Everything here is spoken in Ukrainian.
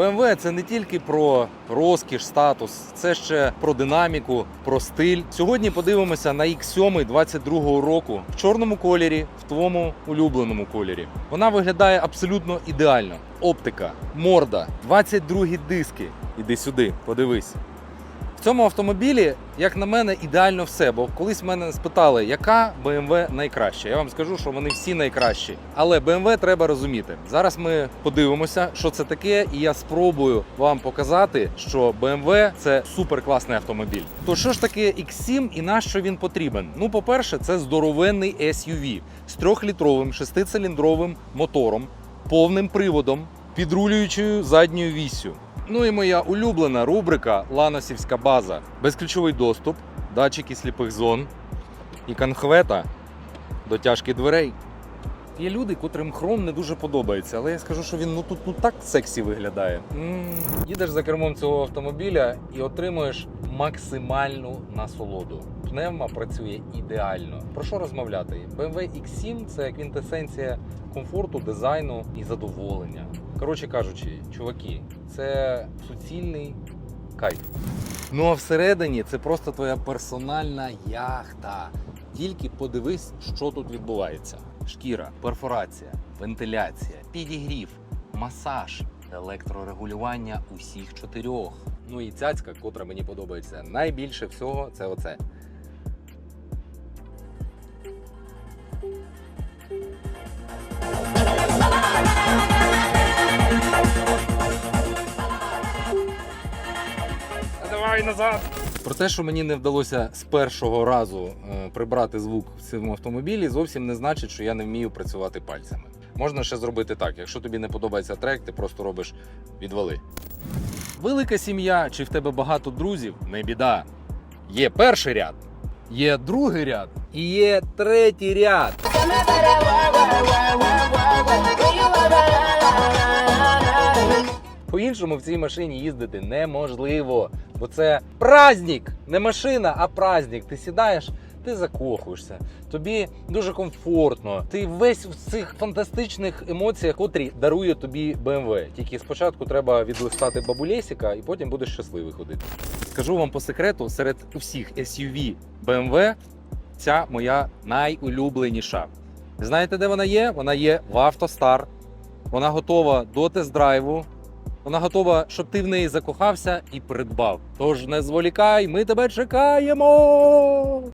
BMW – це не тільки про розкіш, статус, це ще про динаміку, про стиль. Сьогодні подивимося на X7 22-го року в чорному кольорі, в твоєму улюбленому кольорі. Вона виглядає абсолютно ідеально. Оптика, морда, 22 диски. Іди сюди, подивись. Цьому автомобілі, як на мене, ідеально все. Бо колись мене спитали, яка BMW найкраща. Я вам скажу, що вони всі найкращі. Але BMW треба розуміти. Зараз ми подивимося, що це таке, і я спробую вам показати, що BMW – це суперкласний автомобіль. То що ж таке X7 і на що він потрібен? Ну, по-перше, це здоровенний SUV з трьохлітровим шестициліндровим мотором, повним приводом, підрулюючою задньою віссю. Ну і моя улюблена рубрика Ланосівська база. Безключовий доступ, датчики сліпих зон і конхвета до тяжки Є люди, котрим хром не дуже подобається, але я скажу, що він ну тут ну, так сексі виглядає. м Їдеш за кермом цього автомобіля і отримуєш максимальну насолоду. Пневма працює ідеально. Про що розмовляти? BMW X7 це квінтесенція комфорту, дизайну і задоволення. Коротше кажучи, чуваки, це суцільний кайф. Ну а всередині це просто твоя персональна яхта. Тільки подивись, що тут відбувається: шкіра, перфорація, вентиляція, підігрів, масаж, електрорегулювання усіх чотирьох. Ну і цяцька, котра мені подобається найбільше всього, це оце. Давай назад. Про те, що мені не вдалося з першого разу е, прибрати звук в цьому автомобілі, зовсім не значить, що я не вмію працювати пальцями. Можна ще зробити так: якщо тобі не подобається трек, ти просто робиш відвали. Велика сім'я, чи в тебе багато друзів, не біда. Є перший ряд, є другий ряд і є третій ряд. По-іншому в цій машині їздити неможливо, бо це праздник, не машина, а праздник. Ти сідаєш, ти закохуєшся, тобі дуже комфортно. Ти весь в цих фантастичних емоціях, котрі дарує тобі BMW. Тільки спочатку треба відлистати бабулєсіка, і потім будеш щасливий ходити. Скажу вам по секрету, серед усіх SUV BMW ця моя найулюбленіша. Знаєте, де вона є? Вона є в автостар. Вона готова до тест-драйву. Вона готова, щоб ти в неї закохався і придбав. Тож не зволікай, ми тебе чекаємо.